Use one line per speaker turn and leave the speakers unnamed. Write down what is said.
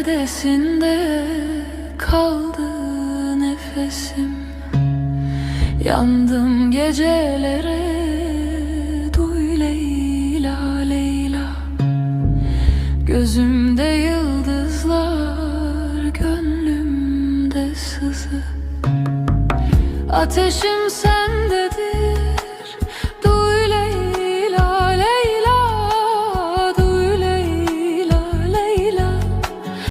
Neredesin de kaldı nefesim Yandım gecelere Duy Leyla Leyla Gözümde yıldızlar Gönlümde sızı Ateşim sen.